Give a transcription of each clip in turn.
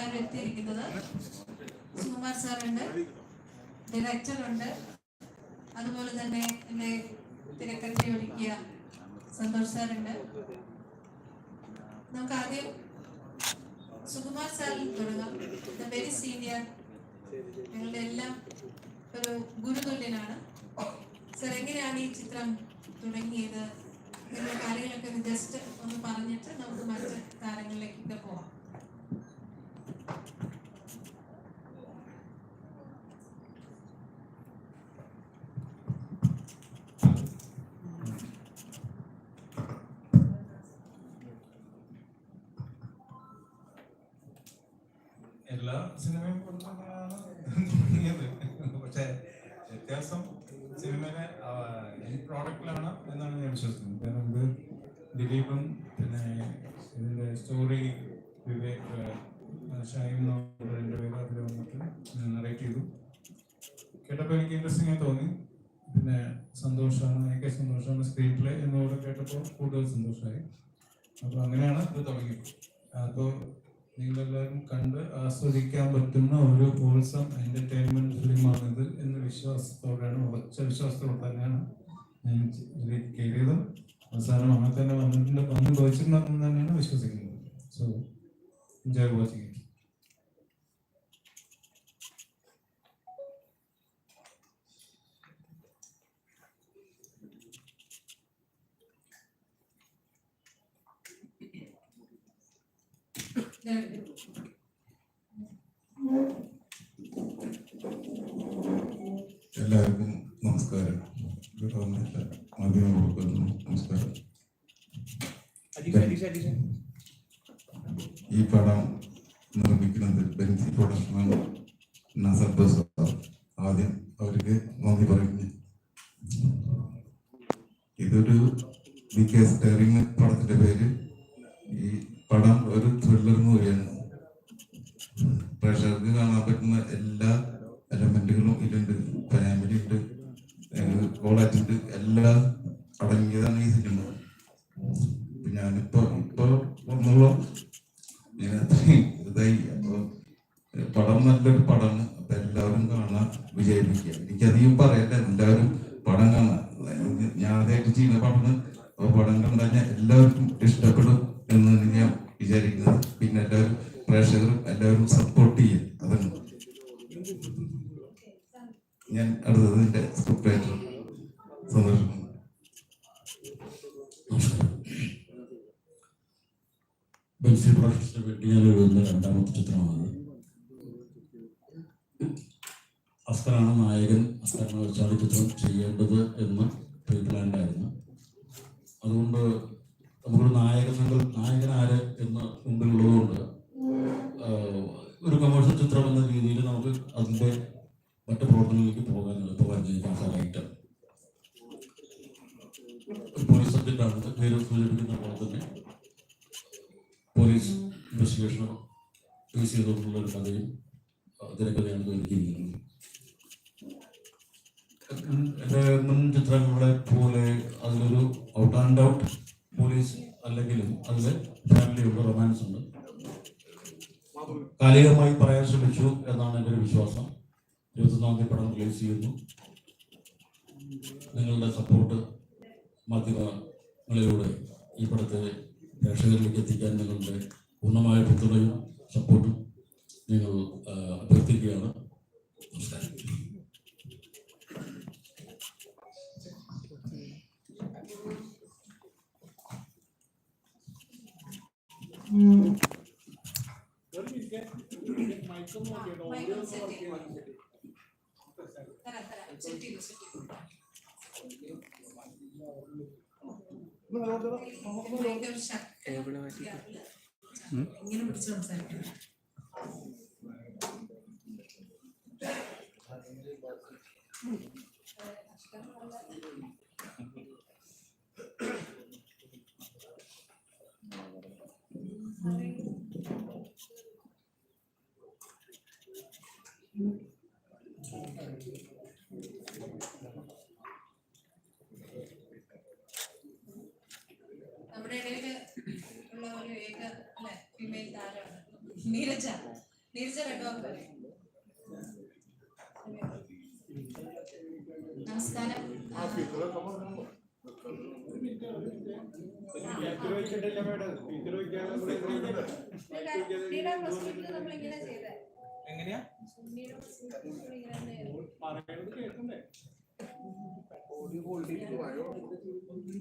എല്ലാവരും എത്തിയിരിക്കുന്നത് സുകുമാർ സാറുണ്ട് ഡയറക്ടർ ഉണ്ട് അതുപോലെ തന്നെ എന്നെ തിരക്കഥ ഒരുക്കിയ സന്തോഷ് സാറുണ്ട്. നമുക്ക് ആദ്യം സുകുമാർ സാറിൽ തുടങ്ങാം. വെരി സീനിയർ ഞങ്ങളുടെ എല്ലാം ഒരു ഗുരുതുല്യനാണ്. സർ എങ്ങനെയാണ് ഈ ചിത്രം തുടങ്ങിയത്? കാര്യങ്ങളൊക്കെ ജസ്റ്റ് ഒന്ന് പറഞ്ഞിട്ട് നമുക്ക് മറ്റ് താരങ്ങളിലേക്കൊക്കെ പോവാം എല്ലാ സിനിമയും കൊടുക്കുന്നതാണ് തുടങ്ങിയത് പക്ഷെ വ്യത്യാസം സിനിമയിലെ ഈ പ്രോഡക്റ്റിലാണ് എന്നാണ് ഞാൻ വിശ്വസിക്കുന്നത്. കാരണം ഇത് ദിലീപും പിന്നെ ഇതിന്റെ സ്റ്റോറി വിവേക് ഷൈം എന്നുള്ള രണ്ടുപേരും അതിൽ വന്നിട്ട് നറേറ്റ് ചെയ്തു. കേട്ടപ്പോൾ എനിക്ക് ഇൻട്രസ്റ്റിംഗ് ആയി തോന്നി. പിന്നെ സന്തോഷമാണ് എനിക്ക് സന്തോഷമാണ് സ്ക്രീൻ പ്ലേ എന്നോട് കേട്ടപ്പോൾ കൂടുതൽ സന്തോഷമായി. അപ്പോൾ അങ്ങനെയാണ് ഇത് തുടങ്ങിയത്. അപ്പോൾ നിങ്ങളെല്ലാവരും കണ്ട് ആസ്വദിക്കാൻ പറ്റുന്ന ഒരു ഹോൾസം എന്റർടൈൻമെന്റ് ഫിലിമാണിത് എന്ന വിശ്വാസത്തോടെയാണ് ഉറച്ച വിശ്വാസത്തോടെ തന്നെയാണ് ഞാൻ കയറിയതും അവസാനം അങ്ങനെ തന്നെ വന്നിട്ടുണ്ട്. വന്ന് ഭവിച്ചിട്ടുണ്ടെന്ന് തന്നെയാണ് വിശ്വസിക്കുന്നത്. സോ എൻജോയ് വാച്ചിങ് ഇറ്റ് എല്ലാവർക്കും നമസ്കാരം ഇവിടെ വന്നിട്ട് മാധ്യമപ്രവർത്തകർക്കും നമസ്കാരം ഈ പടം നിർമ്മിക്കുന്നത് ബെൻസി പ്രൊഡക്ഷനാണ് നസർ ബസ് ആദ്യം അവർക്ക് നന്ദി പറയുന്നു ഇതൊരു ബി കെ സ്റ്റെറിംഗ് പടത്തിന്റെ പേര് ഈ പടം ഒരു ത്രില്ലർ മൂവിയാണ് പ്രേക്ഷകർക്ക് കാണാൻ പറ്റുന്ന എല്ലാ എലമെന്റുകളും ഇതിലുണ്ട് ഫാമിലി ഉണ്ട് കോളേജ് ഉണ്ട് എല്ലാം അടങ്ങിയതാണ് ഈ സിനിമ ഇപ്പൊ ഞാനിപ്പോ ഇപ്പൊ വന്നുള്ള ഞാൻ അത്രയും ഇതായി അപ്പൊ പടം നല്ലൊരു പടമാണ് അപ്പൊ എല്ലാവരും കാണാൻ വിജയിപ്പിക്കുക എനിക്കധികം പറയണ്ട എല്ലാവരും പടം ഞാൻ ആദ്യമായിട്ട് ചെയ്യുന്ന പടങ്ങൾ പടങ്ങൾ പടം എല്ലാവർക്കും ഇഷ്ടപ്പെടും എന്ന് ഞാൻ വിചാരിക്കുന്നത്. പിന്നെ എല്ലാവരും പ്രേക്ഷകരും എല്ലാവരും സപ്പോർട്ട് ചെയ്യും. അതാണ് ഞാൻ അടുത്തത് എന്റെ സ്ക്രിപ്റ്റ് റൈറ്റർ സന്തോഷം. ബെൽസി പ്രൊഡക്ഷന് വേണ്ടി ഞാൻ എഴുതുന്ന രണ്ടാമത്തെ ചിത്രമാണ് അസ്കറാണ് നായകൻ. അസ്കറിനെ വെച്ചാണ് ചിത്രം ചെയ്യേണ്ടത് എന്ന് പ്രീപ്ലാൻഡായിരുന്നു അതുകൊണ്ട് നമുക്കൊരു നായകൻ നായകൻ ആര് എന്ന് മുമ്പിലുള്ളതുകൊണ്ട് ഒരു കമേഴ്ഷ്യൽ ചിത്രം എന്ന രീതിയിൽ നമുക്ക് അതിന്റെ മറ്റു പ്രവർത്തനങ്ങളിലേക്ക് പോകാൻ എളുപ്പമായിരുന്നു ഒരു പോലീസ് സബ്ജക്റ്റാണ് പേര് സൂചിപ്പിക്കുന്ന പോലെ തന്നെ പോലീസ് ഇൻവെസ്റ്റിഗേഷനോ ഫേസ് ചെയ്തുകൊണ്ടുള്ള ഒരു കഥയും തിരക്കഥയാണ് ഒരുക്കിയിരിക്കുന്നത് എന്റെ മുൻ ചിത്രങ്ങളെ പോലെ അതിലൊരു ഔട്ട് ആൻഡ് ഔട്ട് പോലീസ് അല്ലെങ്കിലും അതിൽ ഫാമിലി ഉണ്ട് റൊമാൻസ് ഉണ്ട്. കാലികമായി പറയാൻ ശ്രമിച്ചു എന്നാണ് എന്റെ ഒരു വിശ്വാസം. ഇരുപത്തൊന്നാം തീയതി പടം റിലീസ് ചെയ്യുന്നു. നിങ്ങളുടെ സപ്പോർട്ട് മാധ്യമങ്ങളിലൂടെ ഈ പടത്തെ പ്രേക്ഷകരിലേക്ക് എത്തിക്കാൻ നിങ്ങളുടെ പൂർണമായ പിന്തുണയും സപ്പോർട്ടും നിങ്ങൾ അഭ്യർത്ഥിക്കുകയാണ്. നമസ്കാരം മൈക്ക് ഒന്ന് set ചെയ്യ്. തരാം, തരാം. Set ചെയ്തു, set ചെയ്തു. ഭയങ്കര ഒരു ശക്തി. ഇങ്ങനെ പിടിച്ച് സംസാരിക്കണം നമ്മുടെ ഇടയിൽ ഉള്ള ഒരു ഏക അല്ലെ ഫീമെയിൽ താരമാണ് നീരജ നീരജ രണ്ടു വാക്ക് പറയും. നമസ്കാരം ആ, നീടാ പ്രശ്നത്തിൽ നമ്മൾ ഇങ്ങനെ ചെയ്തേ എങ്ങനെയാ നീടാ പ്രശ്നത്തിൽ നമ്മൾ ഇങ്ങനെ തന്നെയായിരുന്നു.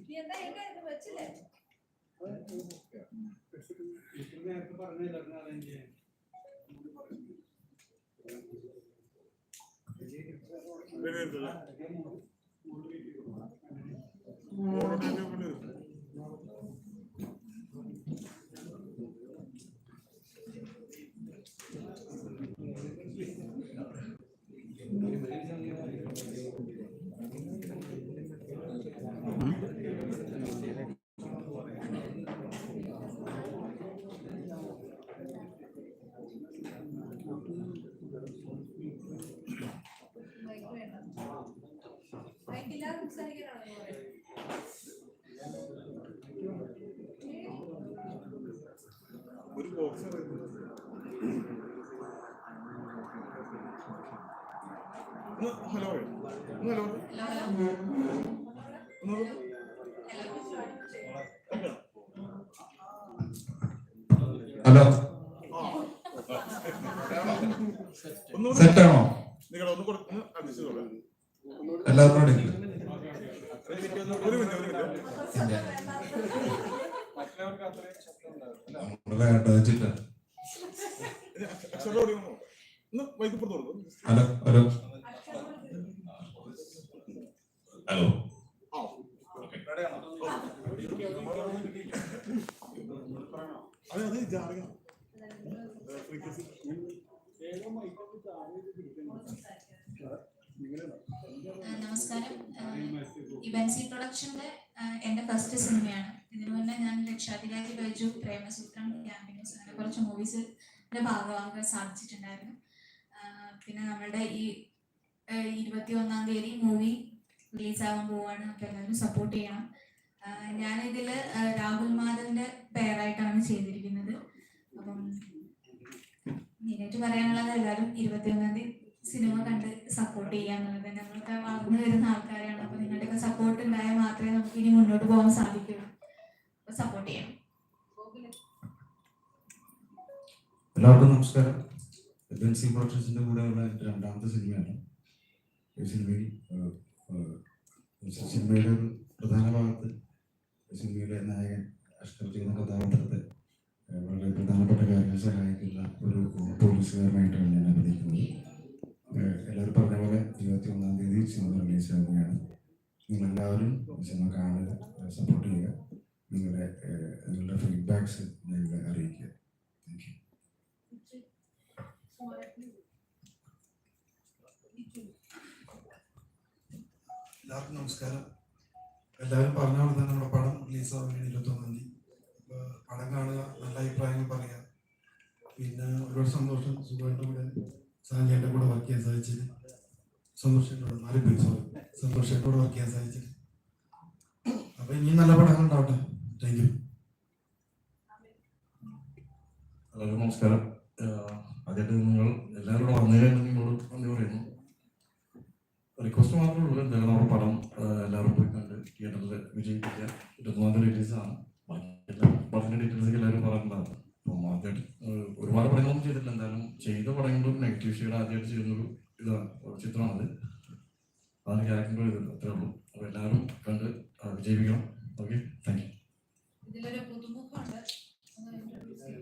നീ എന്താ എങ്ങനെ ഇത് വെച്ചില്ലേ മൈക്ക് വേണ്ട ഇല്ലാതെ സംസാരിക്കാനാണോ? ഒരു ബോക്സ് ഹലോ ഹലോ. ഹലോ സെറ്റാണോ നിങ്ങൾ ഒന്ന് കൊടു- ഒന്ന് adjust ചെയ്തോളൂ. എല്ലാവരും വൈകിപ്പുറത്ത് കൊടുക്കും ഹലോ ഹലോ. ഹലോ. നമസ്കാരം. ഇവൻസി പ്രൊഡക്ഷന്റെ എന്റെ ഫസ്റ്റ് സിനിമയാണ്. ഇതിനു മുന്നേ ഞാൻ രക്ഷാധികാരി കഴിച്ചു പ്രേമസൂത്രം ക്യാമ്പിനസ് അങ്ങനെ കുറച്ച് മൂവീസ് ഭാഗമാകാൻ സാധിച്ചിട്ടുണ്ടായിരുന്നു. പിന്നെ നമ്മളുടെ ഈ ഇരുപത്തി ഒന്നാം തീയതി മൂവി റിലീസാകാൻ പോവാണ്. അപ്പൊ എല്ലാവരും സപ്പോർട്ട് ചെയ്യണം. ഞാനിതിൽ രാഹുൽ മാധവന്റെ പേരായിട്ടാണ് ചെയ്തിരിക്കുന്നത്. അപ്പം മെയിനായിട്ട് പറയാനുള്ളത് എല്ലാവരും ഇരുപത്തി ഒന്നാം തീയതി സിനിമ കണ്ട് സപ്പോർട്ട് ചെയ്യുക എന്നുള്ളത്. ഞങ്ങളൊക്കെ വളർന്നു വരുന്ന ആൾക്കാരാണ്. അപ്പൊ നിങ്ങളുടെയൊക്കെ സപ്പോർട്ട് ഉണ്ടായാൽ മാത്രമേ നമുക്ക് ഇനി മുന്നോട്ട് പോകാൻ സാധിക്കുള്ളൂ സപ്പോർട്ട് ചെയ്യണം എല്ലാവർക്കും നമസ്കാരം. ബെൻസി പ്രൊഡക്ഷൻസിന്റെ കൂടെയുള്ള എന്റെ രണ്ടാമത്തെ സിനിമയാണ്. ഈ സിനിമയിൽ സിനിമയുടെ ഒരു പ്രധാന ഭാഗത്ത് സിനിമയിലെ നായകൻ അഷ്കർ ചെയ്യുന്ന കഥാപാത്രത്തെ ഏഹ്, വളരെ പ്രധാനപ്പെട്ട കാര്യങ്ങൾ സഹായിക്കുന്ന ഒരു പോലീസുകാരനായിട്ടാണ് ഞാൻ അഭിനയിക്കുന്നത് ഏഹ്, എല്ലാവരും പറഞ്ഞ പോലെ ഇരുപത്തി ഒന്നാം തീയതി സിനിമ റിലീസ് ആവുകയാണ് നിങ്ങളെല്ലാവരും സിനിമ കാണുക സപ്പോർട്ട് ചെയ്യുക നിങ്ങളുടെ ഏഹ്, നിങ്ങളുടെ ഫീഡ്ബാക്സ് ഞങ്ങളെ അറിയിക്കുക താങ്ക് യു എല്ലാവർക്കും നമസ്കാരം എല്ലാവരും പറഞ്ഞ പോലെ തന്നെ നമ്മുടെ പടം റിലീസ് ആവുകയാണ് ഇരുപത്തൊന്നാം തീയതി അപ്പോൾ പടം കാണുക നല്ല അഭിപ്രായങ്ങൾ പറയുക പിന്നെ ഒരുപാട് സന്തോഷം സുഖമായിട്ട് കൂടെ സാഞ്ചേന്റെ കൂടെ വർക്ക് ചെയ്യാൻ സാധിച്ചത് സന്തോഷത്തോടെ നാല് പേര് സോറി സന്തോഷത്തോടെ വർക്ക് ചെയ്യാൻ സാധിച്ചത് അപ്പോൾ ഇനിയും നല്ല പടങ്ങൾ ഉണ്ടാവട്ടെ താങ്ക് യു എല്ലാവർക്കും നമസ്കാരം. ആദ്യമായിട്ട് നിങ്ങൾ എല്ലാവരും വന്നതിന് നിങ്ങളോട് നന്ദി പറയുന്നു. റിക്വസ്റ്റ് മാത്രമേ ഉള്ളൂ എന്തായാലും നമ്മുടെ പടം എല്ലാവരും പോയി കണ്ട് തിയേറ്ററിൽ വിജയിപ്പിക്കുക. ഇരുപത്തൊന്നാം തീയതി റിലീസാണ് പടത്തിന്റെ ഡീറ്റെയിൽസൊക്കെ എല്ലാവരും പറഞ്ഞിട്ടുണ്ടാകും അപ്പം ആദ്യമായിട്ട് ഒരുപാട് പടങ്ങളൊന്നും ചെയ്തിട്ടില്ല. എന്തായാലും ചെയ്ത പടങ്ങളും നെഗറ്റീവ് ഷെയ്ഡ് ആദ്യമായിട്ട് ചെയ്യുന്നൊരു ഇതാണ് ചിത്രമാണത്. അതാണ് ക്യാരക്ടർ ചെയ്തത് അത്രേ ഉള്ളൂ. അപ്പോൾ എല്ലാവരും കണ്ട് വിജയിപ്പിക്കണം ഓക്കെ താങ്ക് യു ഇതിലൊരു പുതുമുഖമുണ്ട് ഒന്ന് introduce ചെയ്യൂ.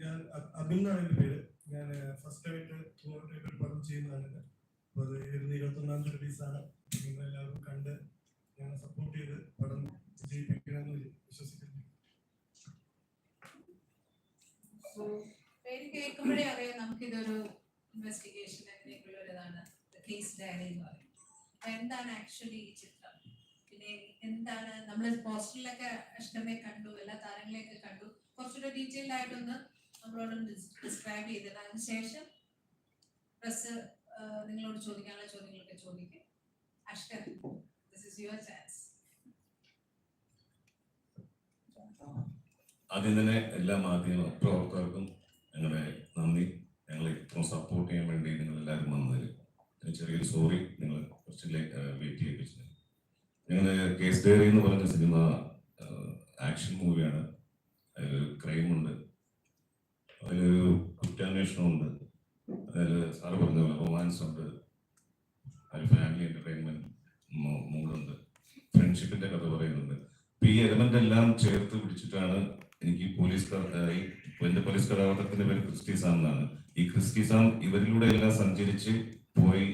ഞാൻ അബിൻ എന്നാണ് എന്റെ പേര് ഞാൻ ഫസ്റ്റ് ആയിട്ട് ഒരു പടം ചെയ്യുന്നതാണ് അപ്പോൾ അത് ഇരുന്ന് ഇരുപത്തൊന്നാം തീയതി റിലീസാണ് നിങ്ങൾ എല്ലാവരും കണ്ട് ഞങ്ങളെ സപ്പോർട്ട് ചെയ്ത് പടം വിജയിപ്പിക്കണമെന്ന് വിശ്വസിക്കുന്നു പേര് കേൾക്കുമ്പോഴേ അറിയാം നമുക്കിതൊരു ഇൻവെസ്റ്റിഗേഷൻ അങ്ങനെയൊക്കെയുള്ള ഒരിതാണ് കേസ് ഡയറി എന്ന് പറയുന്നത് എന്താണ് ആക്ച്വലി ഈ ചിത്രം? പിന്നെ എന്താണ് നമ്മൾ പോസ്റ്ററിലൊക്കെ അഷ്ടമയെ കണ്ടു എല്ലാ താരങ്ങളെയൊക്കെ കണ്ടു. കുറച്ചുകൂടെ ഡീറ്റെയിൽഡ് ആയിട്ടൊന്ന് നമ്മളോട് ഡിസ്ക്രൈബ് ചെയ്തത് അതിനുശേഷം പ്രസ് നിങ്ങളോട് ചോദിക്കാനുള്ള ചോദ്യങ്ങളൊക്കെ ചോദിക്കും. Ashkar this is your chance ആദ്യം തന്നെ എല്ലാ മാധ്യമ പ്രവർത്തകർക്കും ഞങ്ങളുടെ നന്ദി. ഞങ്ങളെ ഇത്രയും സപ്പോർട്ട് ചെയ്യാൻ വേണ്ടി നിങ്ങൾ എല്ലാവരും വന്നതിൽ ചെറിയൊരു സോറി നിങ്ങൾ കുറച്ച് വെയിറ്റ് ചെയ്യിപ്പിച്ചത് ഞങ്ങൾ കേസ് ഡയറി എന്ന് പറഞ്ഞ സിനിമ ആക്ഷൻ മൂവിയാണ് അതിലൊരു ക്രൈമുണ്ട് അതിലൊരു കുറ്റാന്വേഷണമുണ്ട് അതിൽ സാറ് പറഞ്ഞ റൊമാൻസ് ഉണ്ട്. അതിൽ ഫാമിലി എന്റർടൈൻമെന്റ് മൂടുണ്ട് ഫ്രണ്ട്ഷിപ്പിന്റെ കഥ പറയുന്നുണ്ട്. അപ്പോൾ ഈ എലമെന്റ് എല്ലാം ചേർത്ത് പിടിച്ചിട്ടാണ് എനിക്ക് പോലീസ് ഈ എന്റെ പോലീസ് കഥാപാത്രത്തിന്റെ പേര് ക്രിസ്റ്റിസാം എന്നാണ്. ഈ ക്രിസ്റ്റീസാം ഇവരിലൂടെ എല്ലാം സഞ്ചരിച്ച് പോയി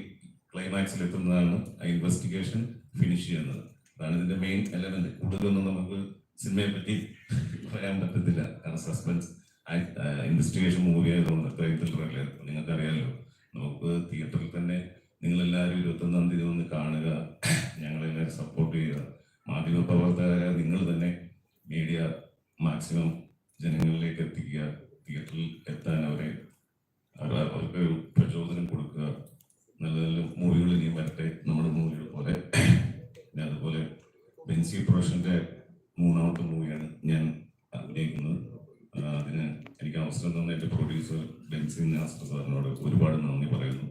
ക്ലൈമാക്സിൽ എത്തുന്നതാണ് ആ ഇൻവെസ്റ്റിഗേഷൻ ഫിനിഷ് ചെയ്യുന്നത്. അതാണ് ഇതിന്റെ മെയിൻ എലമെന്റ്. കൂടുതലൊന്നും നമുക്ക് സിനിമയെ പറ്റി പറയാൻ പറ്റത്തില്ല. കാരണം സസ്പെൻസ് ഇൻവെസ്റ്റിഗേഷൻ മൂവി ആയതുകൊണ്ട് അത്രയും നിങ്ങൾക്ക് അറിയാലോ നമുക്ക് തിയേറ്ററിൽ തന്നെ നിങ്ങൾ എല്ലാവരും ഇരുപത്തൊന്നാം തീയതി വന്ന് കാണുക ഞങ്ങളെല്ലാവരും സപ്പോർട്ട് ചെയ്യുക. മാധ്യമ പ്രവർത്തകരായ നിങ്ങൾ തന്നെ മീഡിയ മാക്സിമം ജനങ്ങളിലേക്ക് എത്തിക്കുക തിയേറ്ററിൽ എത്താൻ അവരെ അവർ അവർക്ക് ഒരു പ്രചോദനം കൊടുക്കുക നല്ല നല്ല മൂവികൾ ഇനിയും വരട്ടെ നമ്മുടെ മൂവികൾ പോലെ. പിന്നെ അതുപോലെ ബെൻസി പ്രൊഡക്ഷന്റെ മൂന്നാമത്തെ മൂവിയാണ് ഞാൻ അഭിനയിക്കുന്നത്. അതിന് എനിക്ക് അവസരം തന്ന എന്റെ പ്രൊഡ്യൂസർ ബെൻസി നാസ്റ്റർ സാറിനോട് ഒരുപാട് നന്ദി പറയുന്നു.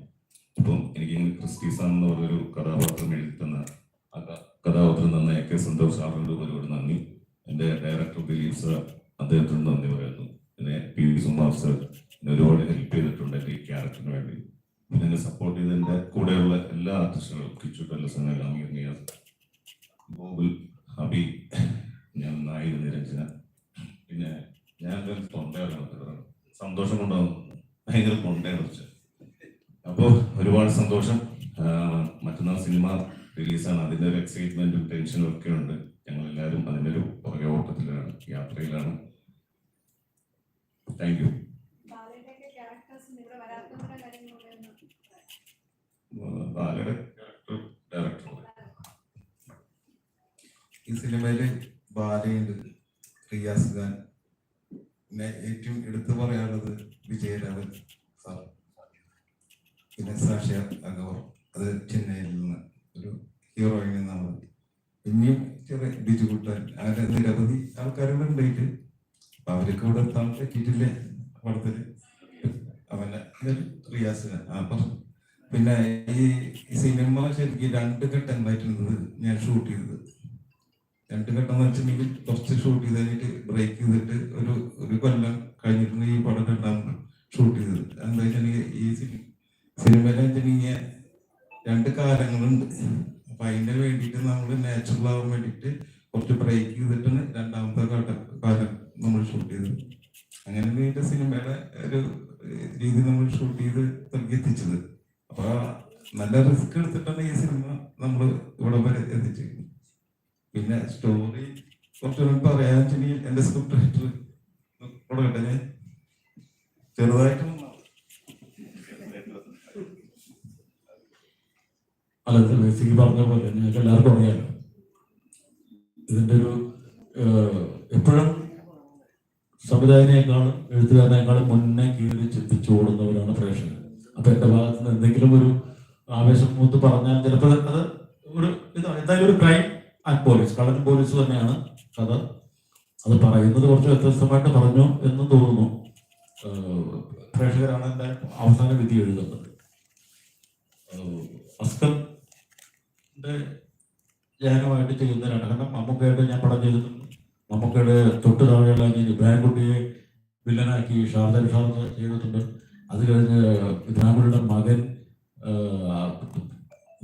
ഇപ്പം എനിക്ക് ക്രിസ്റ്റി സാർ എന്ന് പറഞ്ഞൊരു കഥാപാത്രം എഴുതി തന്ന കഥാപാത്രം തന്ന എ കെ സന്തോഷ് സാറിനോട് ഒരുപാട് നന്ദി. ദിലീപ് സർ അദ്ദേഹത്തിന് നന്ദി പറയുന്നു. പിന്നെ പി വി സുമാർ സർ ഒരുപാട് ഹെൽപ്പ് ചെയ്തിട്ടുണ്ട് എന്റെ ഈ ക്യാരക്ടറിന് വേണ്ടി. പിന്നെ എന്നെ സപ്പോർട്ട് ചെയ്ത എന്റെ കൂടെയുള്ള എല്ലാ ആർട്ടിസ്റ്റുകളും കിച്ചു ടെല്ലസന അമീർ നിയാസ് ഗോകുൽ ഹബി ഞാൻ നായിക നിരഞ്ജന. പിന്നെ ഞാൻ തൊണ്ടയാണ് സന്തോഷം കൊണ്ടാകുന്നു ഭയങ്കര തൊണ്ടയെ കുറിച്ച്. അപ്പോൾ ഒരുപാട് സന്തോഷം. മറ്റന്നാൾ സിനിമ റിലീസാണ് അതിന്റെ ഒരു എക്സൈറ്റ്മെന്റും ടെൻഷനും ഒക്കെ ഉണ്ട്. ഞങ്ങൾ എല്ലാവരും അതിന്റെ ഒരു പുറകെ ഓട്ടത്തിലാണ് യാത്രയിലാണ്. താങ്ക് യു ഡയറക്ടർ ഈ സിനിമയിൽ ബാലയുണ്ട് റിയാസ് ഖാൻ. പിന്നെ ഏറ്റവും എടുത്തു പറയാനുള്ളത് വിജയരാഘവൻ സാർ പിന്നെ സാക്ഷി അഗവർ. അത് ചെന്നൈയിൽ നിന്ന് ഒരു ഹീറോയിൻ എന്നാണ് പിന്നെയും ചെറിയ ബിജു കുട്ടൻ നിരവധി ആൾക്കാരുകൾ ഉണ്ടായിട്ട് അപ്പൊ അവർക്ക് ഇവിടെ എത്താൻ പറ്റിയിട്ടില്ല? അവന്റെ റിയാസ് ഖാൻ പിന്നെ ഈ സിനിമ ശരിക്കും രണ്ട് ഘട്ടങ്ങളായിട്ടുള്ളത് ഞാൻ ഷൂട്ട് ചെയ്തത്. രണ്ട് ഘട്ടം എന്ന് വെച്ചിട്ടുണ്ടെങ്കിൽ കുറച്ച് ഷൂട്ട് ചെയ്ത് കഴിഞ്ഞിട്ട് ബ്രേക്ക് ചെയ്തിട്ട് ഒരു ഒരു കൊല്ലം കഴിഞ്ഞിട്ടുണ്ട് ഈ പടം രണ്ടാമത് ഷൂട്ട് ചെയ്തത്. എന്താ വെച്ചിട്ടുണ്ടെങ്കിൽ ഈ സിനിമയിലെ രണ്ട് കാലങ്ങളുണ്ട് അപ്പൊ അതിന് വേണ്ടിയിട്ട് നമ്മൾ നാച്ചുറൽ ആവാൻ വേണ്ടിയിട്ട് കുറച്ച് ബ്രേക്ക് ചെയ്തിട്ടാണ് രണ്ടാമത്തെ കാലം കാലം നമ്മൾ ഷൂട്ട് ചെയ്തത്. അങ്ങനെ നീണ്ട സിനിമയുടെ ഒരു രീതി നമ്മൾ ഷൂട്ട് ചെയ്ത് തുടങ്ങി എത്തിച്ചത്. അപ്പൊ നല്ല റിസ്ക് എടുത്തിട്ടാണ് ഈ സിനിമ നമ്മൾ ഇവിടെ വരെ എത്തിച്ചത്. പിന്നെ സ്റ്റോറി കുറച്ചുകൂടി പറയാൻ വെച്ചിട്ടുണ്ടെങ്കിൽ എന്റെ സ്ക്രിപ്റ്റ് റൈറ്റർ കൊടുക്കട്ടെ ചെറുതായിട്ട് അല്ല ഇത് പറഞ്ഞ പോലെ നിങ്ങൾക്ക് എല്ലാവർക്കും അറിയാമല്ലോ ഇതിന്റെ ഒരു എപ്പോഴും സംവിധായകനേക്കാളും എഴുത്തുകാരനേക്കാളും മുന്നേ കീറി ചിന്തിച്ചു ഓടുന്നവരാണ് പ്രേക്ഷകർ. അപ്പൊ എന്റെ ഭാഗത്ത് നിന്ന് എന്തെങ്കിലും ഒരു ആവേശം മൂത്ത് പറഞ്ഞാൽ ചിലപ്പോൾ അത് ഒരു ഇതാണ്. എന്തായാലും ഒരു ക്രൈം ആൻഡ് പോലീസ് കളൻ പോലീസ് തന്നെയാണ് കഥ. അത് പറയുന്നത് കുറച്ച് വ്യത്യസ്തമായിട്ട് പറഞ്ഞു എന്ന് തോന്നുന്നു. പ്രേക്ഷകരാണ് എന്റെ അവസാന വിധി എഴുതുന്നത്. അസ്കർ ധ്യാനമായിട്ട് ചെയ്യുന്നതിനാണ് കാരണം മമ്മൂക്കയുടെ ഞാൻ പടം ചെയ്തിട്ടുണ്ട്. മമ്മൂക്കയുടെ തൊട്ട് താഴെയുള്ള ഇബ്രാഹിംകുട്ടിയെ വില്ലനാക്കി ഷാർദ ഷാർദ ചെയ്തിട്ടുണ്ട്. അത് കഴിഞ്ഞ് ഇബ്രാഹിംകുട്ടിയുടെ മകൻ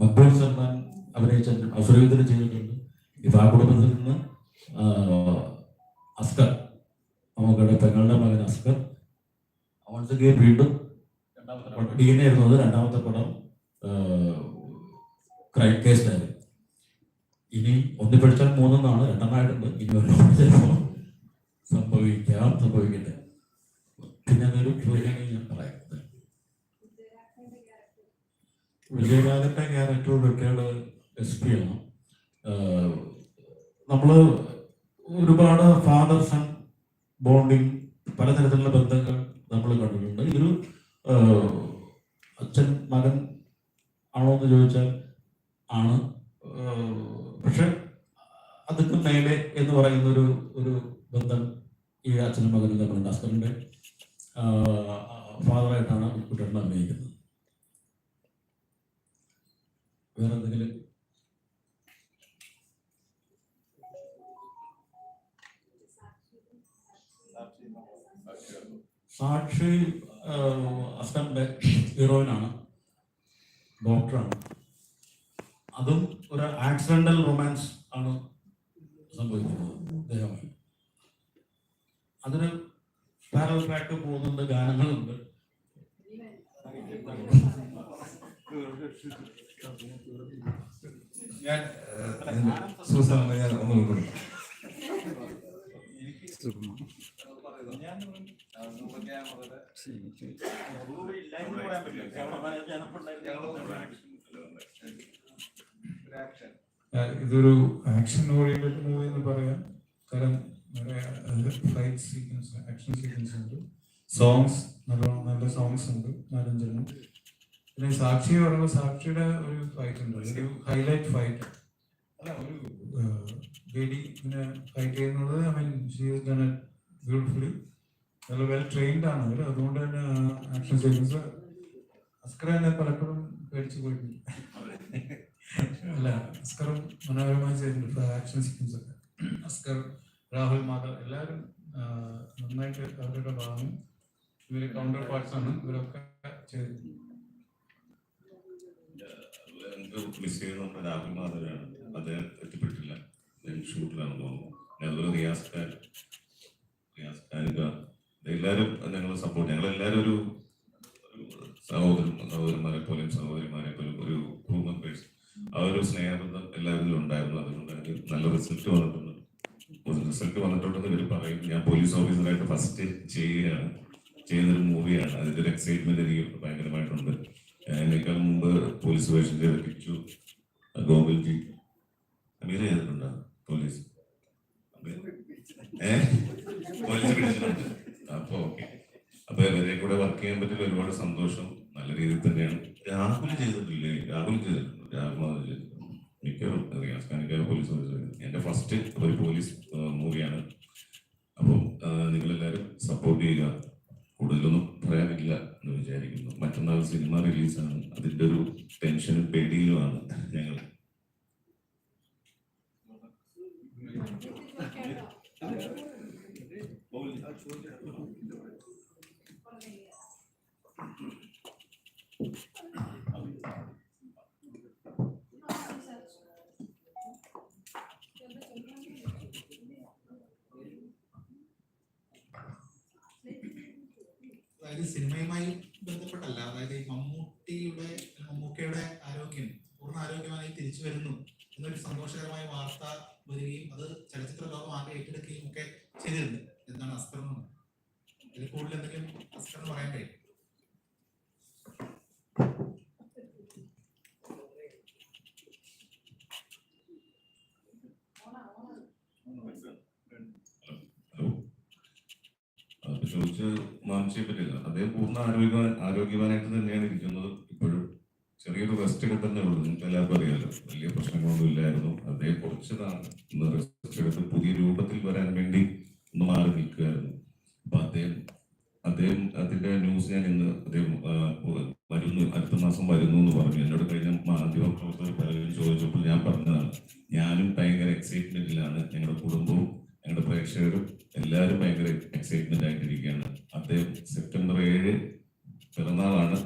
മക്ബൂൽ സൽമാൻ അഭിനയിച്ച അസുരയുദ്ധന് ചെയ്തിട്ടുണ്ട്. ഇപ്പൊ ആ കുടുംബത്തിൽ നിന്ന് അസ്കർ മമ്മൂക്കയുടെ പെങ്ങളുടെ മകൻ അസ്കർ. അവൻസ് വീണ്ടും രണ്ടാമത്തെ പടം. ഡി എൻ എ ആയിരുന്നു അത് രണ്ടാമത്തെ പടം. ക്രൈം കേസിലായിരുന്നു ഇനി ഒന്ന് പഠിച്ചാൽ മൂന്നെന്നാണ്. രണ്ടെണ്ണമായിട്ടുണ്ട്. ഇനി ഒരു ചിലപ്പോൾ സംഭവിക്കാം സംഭവിക്കട്ടെ. പിന്നെ അതൊരു ചോദ്യമാണ് ഞാൻ പറയുന്നത് വിജയരാഘവന്റെ ക്യാരക്ടർ റിട്ടയർഡ് എസ് പി ആണ്. നമ്മൾ ഒരുപാട് ഫാദർ സൺ ബോണ്ടിങ് പലതരത്തിലുള്ള ബന്ധങ്ങൾ നമ്മൾ കണ്ടിട്ടുണ്ട്. ഇതൊരു അച്ഛൻ മകൻ ആണോ എന്ന് ചോദിച്ചാൽ ആണ്. പക്ഷെ അതൊക്കെ മേലെ എന്ന് പറയുന്ന ഒരു ഒരു ബന്ധം ഈ അച്ഛനും മകനും തമ്മിലുണ്ട്. അസ്കറിന്റെ ഫാദറായിട്ടാണ് കുട്ടികൾ അഭിനയിക്കുന്നത്. വേറെ എന്തെങ്കിലും സാക്ഷി അസ്കറിന്റെ ഹീറോയിനാണ് ഡോക്ടറാണ്. അതും ഒരു ആക്സിഡന്റൽ റൊമാൻസ് ആണ് സംഭവിക്കുന്നത് അദ്ദേഹമായി അതിന് പാരൽ ട്രാക്ക് പോകുന്നുണ്ട് ഗാനങ്ങളുണ്ട്. ഞാൻ ഞാൻ ഇതൊരു ആക്ഷൻ ഓറിയന്റഡ് മൂവി എന്ന് പറയാം. കാരണം ഫൈറ്റ് സീക്വൻസ് ആക്ഷൻ സീക്വൻസ് ഉണ്ട്. സോങ്സ് നല്ല നല്ല സോങ്സ് ഉണ്ട് നാലഞ്ചെണ്ണം. പിന്നെ സാക്ഷി പറയുമ്പോൾ സാക്ഷിയുടെ ഒരു ഫൈറ്റ് ഉണ്ട്. ഒരു ഹൈലൈറ്റ് ഫൈറ്റ് അല്ല ഒരു വെടി പിന്നെ ഫൈറ്റ് ചെയ്യുന്നത് I mean she is done beautifully നല്ല വെൽ ട്രെയിൻഡ് ആണ് അവർ അതുകൊണ്ട് തന്നെ ആക്ഷൻ സീക്വൻസ് അസ്കർ എന്നെ പലപ്പോഴും പേടിച്ചു പോയിട്ടുണ്ട്. അല്ല അസ്കർ മനോഹരമായി ചെയ്തിട്ടുണ്ട്. ആക്ഷൻ സീക്വൻസ് ഒക്കെ. അസ്കർ രാഹുൽ മാധവ് എല്ലാവരും നന്നായിട്ട് അവരുടെ ഭാഗം ഇവർ കൗണ്ടർ പാർട്സ് ആണ് ഇവരൊക്കെ ചെയ്തിട്ടുണ്ട്. എനിക്ക് മിസ് ചെയ്യുന്ന നമ്മുടെ രാഹുൽ മാധവനാണ്. അദ്ദേഹം എത്തിപ്പെട്ടില്ല ഷൂട്ടിലാണെന്ന് തോന്നുന്നു അതുപോലെ റിയാസ് ഖാൻ റിയാസ് ഖാനിക എല്ലാവരും ഞങ്ങളെ സപ്പോർട്ട് ഞങ്ങൾ എല്ലാവരും ഒരു സഹോദരൻ സഹോദരന്മാരെ പോലെയും സഹോദരിമാരെ പോലും ഒരു ക്രൂ മെമ്പേഴ്സ് ഒരു സ്നേഹബന്ധം എല്ലാവരിലും ഉണ്ടായിരുന്നു. അതുകൊണ്ട് നല്ല റിസൾട്ട് വന്നിട്ടുണ്ട്. റിസൾട്ട് വന്നിട്ടുണ്ടെന്ന് ഇവർ പറയും. ഞാൻ പോലീസ് ഓഫീസറായിട്ട് ഫസ്റ്റ് ചെയ്യുകയാണ്. ചെയ്യുന്നൊരു മൂവിയാണ് അതിന്റെ ഒരു എക്സൈറ്റ്മെന്റ് എനിക്ക് ഭയങ്കരമായിട്ടുണ്ട്. എന്നേക്കാൾ മുമ്പ് പോലീസ് വേഷം ചെയ്ത കിച്ചു ഗോകുൽജി അമീർ ചെയ്തിട്ടുണ്ടോ പോലീസ് ഏ? പോലീസ് അപ്പൊ അപ്പൊ ഇവരെ കൂടെ വർക്ക് ചെയ്യാൻ പറ്റിയ ഒരുപാട് സന്തോഷം. നല്ല രീതിയിൽ തന്നെയാണ്. രാഹുൽ ചെയ്തിട്ടില്ലേ? രാഹുൽ ചെയ്തിട്ടുണ്ട്. രാഹുൽ അറിയാം ഖാനിക്ക പോലീസ് എന്റെ ഫസ്റ്റ് ഒരു പോലീസ് മൂവിയാണ് അപ്പം നിങ്ങളെല്ലാവരും സപ്പോർട്ട് ചെയ്യുക. കൂടുതലൊന്നും പറയാനില്ല എന്ന് വിചാരിക്കുന്നു. മറ്റന്നാൾ സിനിമ റിലീസാണ് അതിന്റെ ഒരു ടെൻഷനും പേടിയിലുമാണ് ഞങ്ങൾ. അതായത് സിനിമയുമായി ബന്ധപ്പെട്ടല്ല. അതായത് ഈ മമ്മൂട്ടിയുടെ മമ്മൂക്കയുടെ ആരോഗ്യം പൂർണ ആരോഗ്യമായി തിരിച്ചു വരുന്നു എന്നൊരു സന്തോഷകരമായ വാർത്ത വരികയും അത് ചലച്ചിത്ര ലോകം ആകെ ഏറ്റെടുക്കുകയും ഒക്കെ ചെയ്തിരുന്നു. എന്താണ് അസ്ത്രം അതിൽ കൂടുതൽ എന്തെങ്കിലും അസ്കറിന് പറയാൻ കഴിയും ഹലോ ചോദിച്ച് മാംസിയെ പറ്റില്ല അദ്ദേഹം പൂർണ ആരോഗ്യ ആരോഗ്യവാനായിട്ട് തന്നെയാണ് ഇരിക്കുന്നത് ഇപ്പോഴും. ചെറിയൊരു റെസ്റ്റ് കിട്ടുന്നേ ഉള്ളൂ. നിങ്ങൾക്ക് എല്ലാവർക്കും അറിയാലോ. വലിയ പ്രശ്നങ്ങളൊന്നും ഇല്ലായിരുന്നു. അദ്ദേഹം കുറച്ച് റെസ്റ്റ് എടുത്ത് പുതിയ രൂപത്തിൽ വരാൻ വേണ്ടി ഒന്ന് മാറി നിൽക്കുകയായിരുന്നു അപ്പൊ അദ്ദേഹം അദ്ദേഹം അതിന്റെ ന്യൂസ് ഞാൻ ഇന്ന് അദ്ദേഹം ആ, വരുന്നു അടുത്ത മാസം വരുന്നു എന്ന് പറഞ്ഞു എന്നോട് കഴിഞ്ഞ മാധ്യമ പ്രവർത്തകർ പലരും ചോദിച്ചപ്പോൾ ഞാൻ പറഞ്ഞതാണ് ഞാനും ഭയങ്കര എക്സൈറ്റ്മെന്റിലാണ് ഞങ്ങളുടെ കുടുംബവും ഞങ്ങളുടെ പ്രേക്ഷകരും എല്ലാവരും ഭയങ്കര എക്സൈറ്റ്മെന്റ് ആയിട്ടിരിക്കുകയാണ് അദ്ദേഹം സെപ്റ്റംബർ ഏഴ് പിറന്നാളാണ്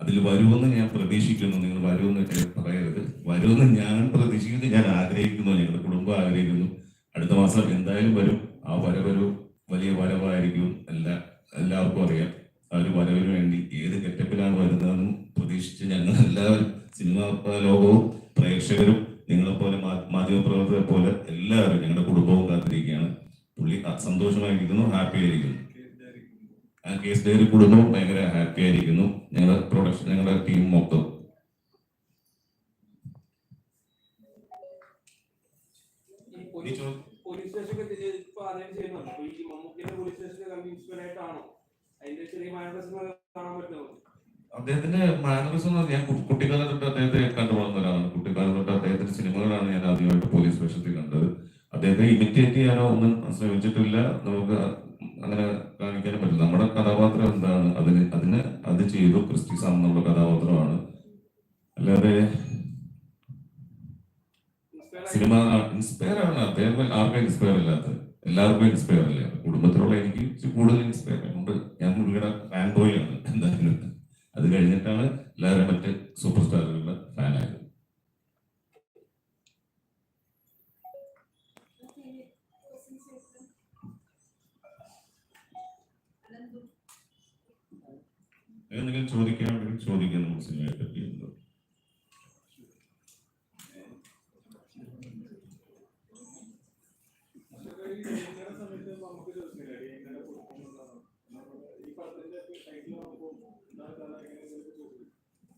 അതിൽ വരുമെന്ന് ഞാൻ പ്രതീക്ഷിക്കുന്നു നിങ്ങൾ വരുമെന്ന് ഞാൻ പറയരുത് വരുമെന്ന് ഞാൻ പ്രതീക്ഷിക്കുന്നു ഞാൻ ആഗ്രഹിക്കുന്നു ഞങ്ങളുടെ കുടുംബം ആഗ്രഹിക്കുന്നു അടുത്ത മാസം എന്തായാലും വരും. ആ വരവൊരു വലിയ വരവായിരിക്കും. എല്ലാ എല്ലാവർക്കും അറിയാം. ആ ഒരു വരവിന് വേണ്ടി ഏത് ഗെറ്റപ്പിലാണ് വരുന്നതെന്ന് പ്രതീക്ഷിച്ച് ഞങ്ങൾ എല്ലാവരും സിനിമാ ലോകവും പ്രേക്ഷകരും നിങ്ങളെപ്പോലെ മാധ്യമപ്രവർത്തകരെ പോലെ എല്ലാവരും ഞങ്ങളുടെ കുടുംബവും കാത്തിരിക്കുകയാണ്. പുള്ളി സന്തോഷമായിരിക്കുന്നു ഹാപ്പി ആയിരിക്കുന്നു. ആ കേസ് ഡയറി കുടുംബവും ഭയങ്കര ഹാപ്പി ആയിരിക്കുന്നു. ഞങ്ങളുടെ പ്രൊഡക്ഷൻ ഞങ്ങളുടെ ടീം മൊത്തം ഈ പോലീസ് പോലീസ് അറേഞ്ച് ചെയ്യുന്നുണ്ട്. അപ്പൊ ഈ മമ്മൂക്കിന്റെ പോലീസ് സ്റ്റേഷനെ കണ്ട് ഇൻസ്പയർ ആയിട്ടാണോ? അതിന്റെ ചെറിയ മാനസിക കാണാൻ പറ്റുമോ? അദ്ദേഹത്തിന്റെ മാനറിസം ഞാൻ കുട്ടിക്കാലം തൊട്ട് അദ്ദേഹത്തെ കണ്ടു വളർന്ന ഒരാളാണ്. കുട്ടിക്കാലം തൊട്ട് അദ്ദേഹത്തിന്റെ സിനിമകളാണ് ഞാൻ ആദ്യമായിട്ട് പോലീസ് വേഷത്തിൽ കണ്ടത്. അദ്ദേഹത്തെ ഇമിറ്റേറ്റ് ചെയ്യാനോ ഒന്നും ശ്രമിച്ചിട്ടില്ല. നമുക്ക് അങ്ങനെ കാണിക്കാനും പറ്റില്ല. നമ്മുടെ കഥാപാത്രം എന്താണ്? അതിന് അതിന് അത് ചെയ്തു. ക്രിസ്റ്റി സാം കഥാപാത്രമാണ്. അല്ലാതെ സിനിമ ഇൻസ്പയർ ആണ്. അദ്ദേഹം ആർക്കും ഇൻസ്പയർ ഇല്ലാത്തത്. എല്ലാവർക്കും ഇൻസ്പയർ അല്ല കുടുംബത്തിലുള്ള എനിക്ക് കൂടുതൽ ഇൻസ്പയർ ഉണ്ട് ഞാൻ മുഴുവൻ ഫാൻ ബോയ് ആണ് എന്തായാലും. അത് കഴിഞ്ഞിട്ടാണ് എല്ലാവരും മറ്റ് സൂപ്പർ സ്റ്റാറുകളുടെ ഫാനായത് എന്തെങ്കിലും ചോദിക്കാൻ ചോദിക്കാൻ നമുക്ക് സിനിമയെ പറ്റി എന്തോ.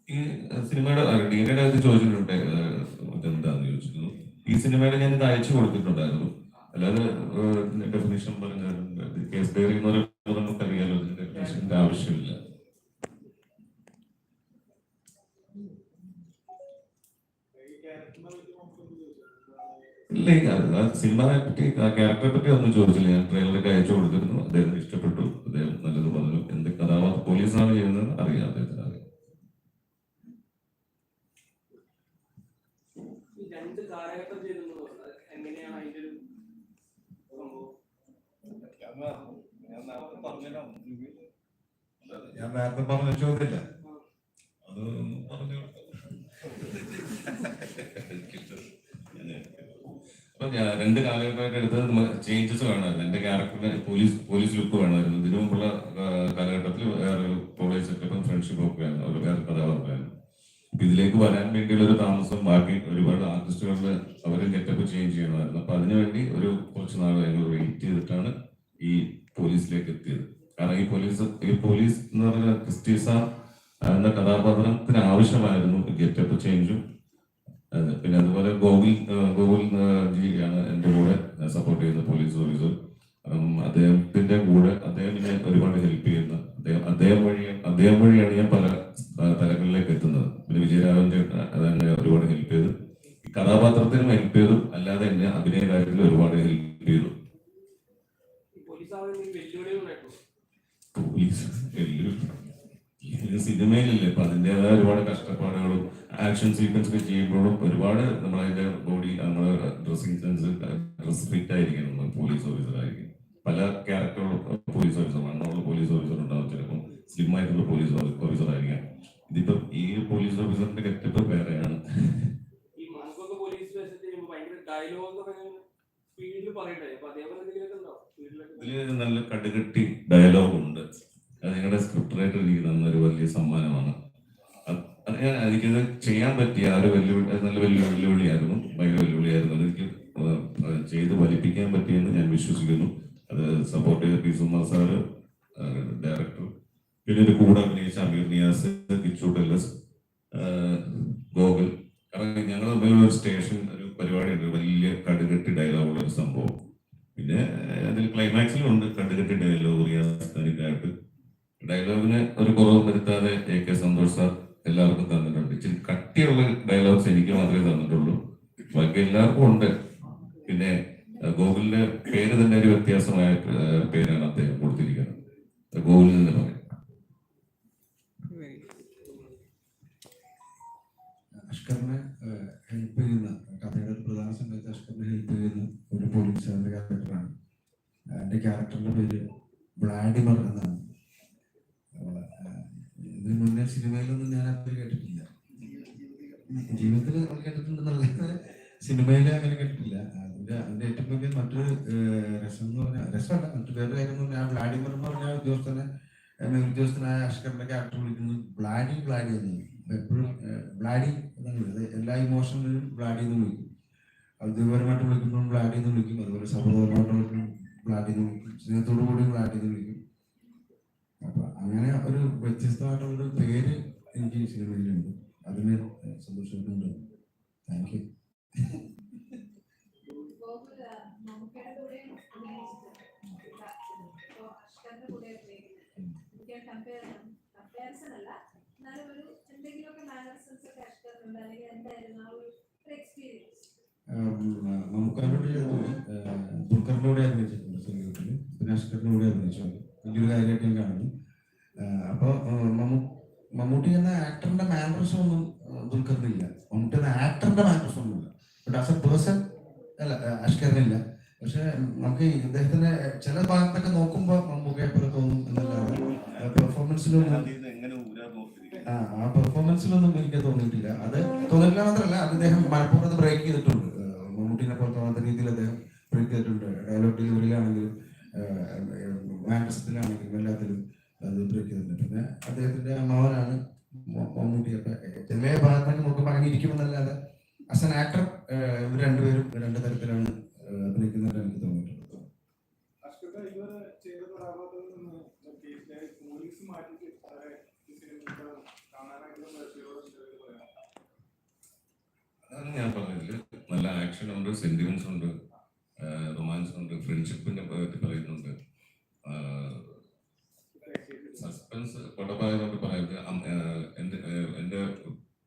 ഈ സിനിമയുടെ ഡീനയുടെ അത് ചോദിച്ചിട്ടുണ്ട് എന്താന്ന് ചോദിച്ചിരുന്നു. ഈ സിനിമയുടെ ഞാൻ ഇത് അയച്ചു കൊടുത്തിട്ടുണ്ടായിരുന്നു. അല്ലാതെ ഡെഫിനേഷൻ പറഞ്ഞ കേസ് ഡയറി എന്ന് പറയുമ്പോൾ നമുക്കറിയാലോ ഡെഫിനേഷന്റെ ആവശ്യമില്ല. ഇല്ല ആ സിനിമയെ പറ്റി ആ ക്യാരക്ടറെ പറ്റി ഒന്നും ചോദിച്ചില്ല. ഞാൻ ട്രെയിലറൊക്കെ അയച്ചു കൊടുത്തിരുന്നു. അദ്ദേഹം ഇഷ്ടപ്പെട്ടു. അദ്ദേഹം നല്ലത് പറഞ്ഞു. എന്ത് കഥാപാത്രം പോലീസാണ് ചെയ്യുന്നത് അറിയാം അദ്ദേഹത്തിന്. അറിയാം. ഞാൻ നേരത്തെ പറഞ്ഞ ചോദ്യമില്ല. അത് പറഞ്ഞു അപ്പൊ രണ്ട് കാലഘട്ടമായിട്ട് എടുത്തത് ചേഞ്ചസ് വേണമായിരുന്നു. എന്റെ ക്യാരക്ടറിന് പോലീസ് പോലീസ് ലുക്ക് വേണമായിരുന്നു. ഇതിനു മുമ്പുള്ള കാലഘട്ടത്തിൽ വേറെ കോളേജ് സെറ്റപ്പും ഫ്രണ്ട്ഷിപ്പും ഒക്കെ ആയിരുന്നു ഒരു വേറെ കഥാപാത്രമായിരുന്നു. അപ്പൊ ഇതിലേക്ക് വരാൻ വേണ്ടിയുള്ള ഒരു താമസം ബാക്കി ഒരുപാട് ആർട്ടിസ്റ്റുകളിൽ അവരെ ഗെറ്റപ്പ് ചേഞ്ച് ചെയ്യണമായിരുന്നു. അപ്പൊ അതിനുവേണ്ടി ഒരു കുറച്ച് നാൾ ഞങ്ങൾ വെയിറ്റ് ചെയ്തിട്ടാണ് ഈ പോലീസിലേക്ക് എത്തിയത്. കാരണം ഈ പോലീസ് ഈ പോലീസ് എന്ന് പറഞ്ഞ ക്രിസ്റ്റീസ എന്ന കഥാപാത്രത്തിന് ആവശ്യമായിരുന്നു ഗെറ്റപ്പ് ചേഞ്ചും പിന്നെ അതുപോലെ ഗോകുൽ ഗോകുൽ ജിയാണ് എന്റെ കൂടെ സപ്പോർട്ട് ചെയ്യുന്ന പോലീസ് ഓഫീസർ അദ്ദേഹത്തിന്റെ കൂടെ അദ്ദേഹം എന്നെ ഒരുപാട് ഹെൽപ്പ് ചെയ്യുന്ന അദ്ദേഹം അദ്ദേഹം വഴി അദ്ദേഹം വഴിയാണ് ഞാൻ പല തലങ്ങളിലേക്ക് എത്തുന്നത്. പിന്നെ വിജയരാഘവൻ ചേട്ടൻ അതെന്നെ ഒരുപാട് ഹെൽപ്പ് ചെയ്തു. കഥാപാത്രത്തിനും ഹെൽപ്പ് ചെയ്തു. അല്ലാതെ എന്നെ അഭിനയ കാര്യത്തിൽ ഒരുപാട് ഹെൽപ്പ് ചെയ്തു. പോലീസ് ആവുന്ന വെല്ലുവിളികൾ ഉണ്ടായിട്ടുണ്ടോ പോലീസ് വലിയൊരു ഇത് സിനിമയിലല്ലേ? അപ്പൊ അതിന്റെതായ ഒരുപാട് കഷ്ടപ്പാടുകളും ആക്ഷൻ സീക്വൻസ് ഒക്കെ ചെയ്യുമ്പോഴും ഒരുപാട് നമ്മളതിന്റെ ബോഡി നമ്മുടെ ഡ്രസ്സിംഗ് സെൻസ് ഡ്രസ് ഫിറ്റ് ആയിരിക്കണം പോലീസ് ഓഫീസർ ആയിരിക്കും പല ക്യാരക്ടറുകളും പോലീസ് ഓഫീസർ മണ്ണുള്ള പോലീസ് ഓഫീസർ ഉണ്ടാവും ചിലപ്പോൾ സ്ലിം ആയിട്ടുള്ള പോലീസ് ഓഫീസർ ആയിരിക്കാം. ഇതിപ്പോ ഈ പോലീസ് ഓഫീസറിന്റെ ഗെറ്റപ്പ് വേറെയാണ്. ഇതിൽ നല്ല കടുകട്ടി ഡയലോഗ് ഉണ്ട്. നിങ്ങളുടെ സ്ക്രിപ്റ്റ് റൈറ്റർ എനിക്ക് തന്ന ഒരു വലിയ സമ്മാനമാണ്. ഞാൻ എനിക്കത് ചെയ്യാൻ പറ്റിയ ഒരു വെല്ലുവിളി നല്ല വലിയ വെല്ലുവിളിയായിരുന്നു. ഭയങ്കര വെല്ലുവിളിയായിരുന്നു. അത് എനിക്ക് ഏഹ്, ഏഹ്, ചെയ്ത് ഫലിപ്പിക്കാൻ പറ്റിയെന്ന് ഞാൻ വിശ്വസിക്കുന്നു. അത് സപ്പോർട്ട് ചെയ്ത പി സുമാർ സാറ് ഡയറക്ടർ പിന്നെ ഒരു കൂടെ അഭിനയിച്ച അമീർ നിയാസ് കിച്ചു ടെല്ലസ് ഗോകുൽ. കാരണം ഞങ്ങൾ തമ്മിൽ ഒരു സ്റ്റേഷൻ ഒരു പരിപാടി ഉണ്ട് വലിയ കടുകെട്ടി ഡയലോഗുള്ള ഒരു സംഭവം. പിന്നെ അതിൽ അതിൽ ക്ലൈമാക്സിലുണ്ട് കടുകെട്ടി ഡയലോഗ് റിയാസ് റിയാസ്താനിക്കായിട്ട് ഡയലോഗിന് ഒരു കുറവ് വരുത്താതെ എ കെ സന്തോഷ് സാർ എല്ലാവർക്കും തന്നിട്ടുണ്ട്. ഇച്ചിരി കട്ടിയുള്ള ഡയലോഗ്സ് എനിക്ക് മാത്രമേ തന്നിട്ടുള്ളൂ. ബാക്കി എല്ലാവർക്കും ഉണ്ട്. പിന്നെ ഗൂഗിളിന്റെ പേര് തന്നെ ഒരു വ്യത്യാസമായ പേരാണ് അദ്ദേഹം കൊടുത്തിരിക്കുന്നത്. ഗൂഗിളിൽ നിന്ന് പറയും. അഷ്കറിനെ ഹെൽപ്പ് ചെയ്യുന്ന കഥയുടെ പ്രധാന സമയത്ത് അഷ്കറിനെ ഹെൽപ്പ് ചെയ്യുന്ന ഒരു പോലീസുകാരന്റെ ക്യാരക്ടറാണ് എന്റെ പേര് വ്ളാഡിമർ എന്നാണ് അവൾ, ആ, ഇതിന് മുന്നേ സിനിമയിലൊന്നും ഞാൻ അത് കേട്ടിട്ടില്ല. ജീവിതത്തിൽ നമ്മൾ കേട്ടിട്ടുണ്ടെന്നല്ലാതെ സിനിമയിൽ അങ്ങനെ കേട്ടിട്ടില്ല. അതിന്റെ അതിന്റെ ഏറ്റവും വലിയ മറ്റൊരു രസം എന്ന് പറഞ്ഞാൽ രസമല്ല മറ്റു വേറെ കാര്യം എന്ന് പറഞ്ഞാൽ വ്ളാഡിമർ എന്ന് പറഞ്ഞ ഉദ്യോഗസ്ഥനെ ഉദ്യോഗസ്ഥനായ അഷ്കറിന്റെ ക്യാരക്ടർ വിളിക്കുന്നത് ബ്ലാഡി ബ്ലാഡി എന്ന് എപ്പോഴും ബ്ലാഡി എന്നാണ് വിളിക്കുന്നത്. എല്ലാ ഇമോഷനിലും ബ്ലാഡി എന്ന് വിളിക്കും. ഔദ്യോഗികപരമായിട്ട് വിളിക്കുമ്പോഴും ബ്ലാഡി എന്ന് വിളിക്കും. അതുപോലെ സൗഹൃദപരമായിട്ട് വിളിക്കുമ്പോൾ ബ്ലാഡി എന്ന് വിളിക്കും. സ്നേഹത്തോടു കൂടി ബ്ലാഡി എന്ന് വിളിക്കും. അങ്ങനെ ഒരു വ്യത്യസ്തമായിട്ടുള്ള ഒരു പേര് എനിക്ക് ഈ സിനിമയിലുണ്ട്. അതിന് സന്തോഷമുണ്ട് താങ്ക് യു കമ്പാരിസൺ അല്ല എന്നാലും ഒരു എന്തെങ്കിലുമൊക്കെ മാനേഴ്സൺസ് ഒക്കെ അഷ്കറിനുണ്ട് അല്ലെങ്കിൽ എന്തായിരുന്നു ആ ഒരു എക്സ്പീരിയൻസ് നമുക്കവരുടെ അഭിനയിച്ചിട്ടുണ്ട്. സംഗീതത്തിൽ പിന്നെ അഷ്കറിലൂടെ അഭിനയിച്ചു വലിയൊരു കാര്യമായിട്ട് ഞാൻ കാണുന്നു. അപ്പോൾ മമ്മൂട്ടി എന്ന ആക്ടറിന്റെ മാനറിസം ഒന്നും ദുൽഖറിനില്ല. മമ്മൂട്ടി എന്ന ആക്ടറിന്റെ മാനറിസം ഒന്നുമില്ല. ബട്ട് ആസ് എ പേഴ്സൺ അല്ല അഷ്കറിനില്ല പക്ഷെ നമുക്ക് ഇദ്ദേഹത്തിന്റെ ചില ഭാഗത്തൊക്കെ നോക്കുമ്പോൾ മമ്മൂക്കയെ പോലെ തോന്നും എന്നല്ലാതെ പെർഫോമൻസിലൊന്നും ആ പെർഫോമൻസിലൊന്നും എനിക്ക് തോന്നിയിട്ടില്ല. അത് തോന്നിയില്ല മാത്രമല്ല അത് അദ്ദേഹം മലപ്പുറം അത് ബ്രേക്ക് ചെയ്തിട്ടുണ്ട് മമ്മൂട്ടിനെ പോലെ തോന്നാത്ത രീതിയിൽ അദ്ദേഹം ബ്രേക്ക് ചെയ്തിട്ടുണ്ട്. ഡയലോഗ് ഡെലിവറിയിലാണെങ്കിലും മാനസത്തിലാണെങ്കിലും എല്ലാത്തിലും. ചെയ്തിട്ടുണ്ട് പിന്നെ അദ്ദേഹത്തിന്റെ അമ്മാവനാണ് മമ്മൂട്ടിയൊക്കെ. ചില ഭാഗത്തൊക്കെ നോക്കുമ്പോൾ അടങ്ങിയിരിക്കുമെന്നല്ലാതെ ആസ് എൻ ആക്ടർ ഇവർ രണ്ടുപേരും രണ്ട് തരത്തിലാണ് അഭിനയിക്കുന്നതായിട്ട് എനിക്ക് തോന്നിയിട്ടുള്ളത്. അതാണ് ഞാൻ പറഞ്ഞില്ല നല്ല ആക്ഷൻ ഉണ്ട് സെന്റിമെന്റ്സ് ഉണ്ട് റൊമാൻസ് ഉണ്ട് ഫ്രണ്ട്ഷിപ്പിന്റെ പറ്റി പറയുന്നുണ്ട്. സസ്പെൻസ് അം- ആഹ് എന്റെ എന്റെ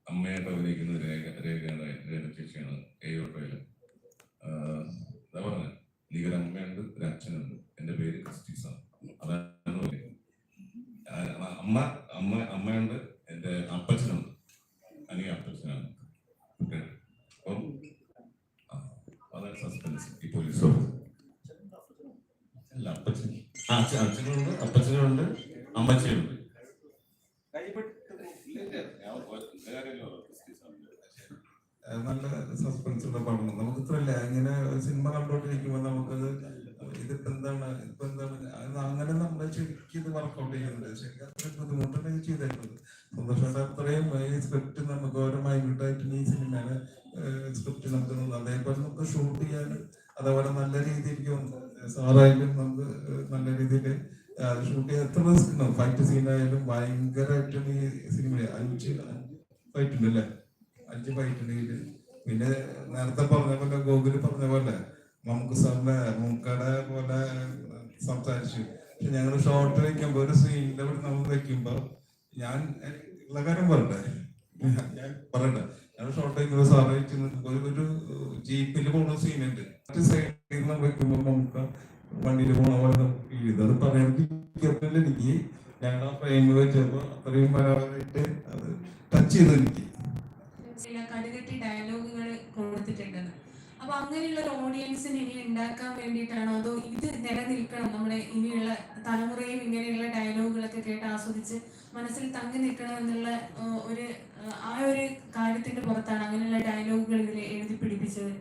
അമ്മയായിട്ട് അഭിനയിക്കുന്ന രേഖ രേഖയാണ് രേഖ ചേച്ചിയാണ് എയോട്ടോയിൽ എന്താ പറഞ്ഞ. ലീഗൽ അമ്മയുണ്ട് ഒരു അച്ഛനുണ്ട്. എന്റെ പേര് ക്രിസ്റ്റീസ അതാണ്. അമ്മ അമ്മ അമ്മയുണ്ട് എന്റെ അപ്പച്ചനുണ്ട് അനിയ അപ്പച്ചനാണ് ഓക്കെ അപ്പം ആ, അതാണ് സസ്പെൻസ് ഈ പോലീസ് അല്ല അപ്പച്ചൻ ആ അച്ഛൻ അച്ഛനുണ്ട് അപ്പച്ചനുണ്ട് അമ്മച്ചനുണ്ട് അത് നല്ല സസ്പെൻസ് ഉള്ള പടമാണ് നമുക്ക് ഇത്രല്ല ഇങ്ങനെ ഒരു സിനിമ കണ്ടോണ്ടിരിക്കുമ്പോൾ നമുക്കത് ഇതിപ്പോ എന്താണ് ഇപ്പൊ എന്താണ് അത് അങ്ങനെ നമ്മളെ ശരിക്കും ഇത് വർക്കൗട്ട് ചെയ്യുന്നുണ്ട് ശരിക്കും അത്രയും ബുദ്ധിമുട്ടാണ് ഇത് ചെയ്തേക്കുന്നത് സന്തോഷം സ്ക്രിപ്റ്റ് നമുക്ക് ഓരോ മൈന്യൂട്ടായിട്ട് ഈ സിനിമയാണ് സ്ക്രിപ്റ്റ് നടത്തുന്നത് തന്നു. അതേപോലെ നമുക്ക് ഷൂട്ട് ചെയ്യാൻ അതേപോലെ നല്ല രീതിയിലേക്ക് സാറായാലും നമുക്ക് നല്ല രീതിയിൽ ഷൂട്ട് ചെയ്യാൻ എത്ര ഉണ്ടാവും ഫൈറ്റ് സീനായാലും ഭയങ്കരമായിട്ടും ഈ സിനിമ അഞ്ച് ഫൈറ്റ് ഉണ്ട് അല്ലേ? അഞ്ച് ഫൈറ്റ് ഉണ്ട് പിന്നെ നേരത്തെ പറഞ്ഞ പോലെ ഗോകുലി പറഞ്ഞ പോലെ നമുക്ക് സാറിന്റെ മൂക്കട പോലെ സംസാരിച്ചു. പക്ഷെ ഞങ്ങൾ ഷോർട്ട് വയ്ക്കുമ്പോൾ ഒരു സീനിന്റെ അവിടെ നമ്മൾ വയ്ക്കുമ്പോൾ ഞാൻ ഉള്ള കാര്യം പറയട്ടെ? ഞാൻ പറയട്ടെ ഞാൻ ഷോർട്ട് വെക്കുമ്പോ സാറ് ഒരു ഒരു ജീപ്പിൽ പോണ സീനുണ്ട് മറ്റു സൈഡിൽ നിന്ന് വെക്കുമ്പോ നമുക്ക് വണ്ടിയിൽ പോണ പോലെ അത് പറയാൻ എനിക്ക് ഞങ്ങൾ ആ ഫ്രെയിം വെച്ചപ്പോ അത്രയും മനോഹരമായിട്ട് അത് ടച്ച് ചെയ്തു എനിക്ക്. ചില കടുകട്ടി ഡയലോഗുകൾ കൊടുത്തിട്ടുണ്ടെന്ന്. അങ്ങനെയുള്ള ഒരു ഇനി ഉണ്ടാക്കാൻ വേണ്ടിയിട്ടാണോ? അതോ ഇത് നിലനിൽക്കണം? നമ്മുടെ ഇനിയുള്ള തലമുറയും ഇങ്ങനെയുള്ള ഡയലോഗുകളൊക്കെ കേട്ട് ആസ്വദിച്ച് മനസ്സിൽ തങ്ങി നിൽക്കണം എന്നുള്ള ഒരു ആ ഒരു കാര്യത്തിന്റെ പുറത്താണ് അങ്ങനെയുള്ള ഡയലോഗുകൾ ഇതിൽ എഴുതി പിടിപ്പിച്ചത്.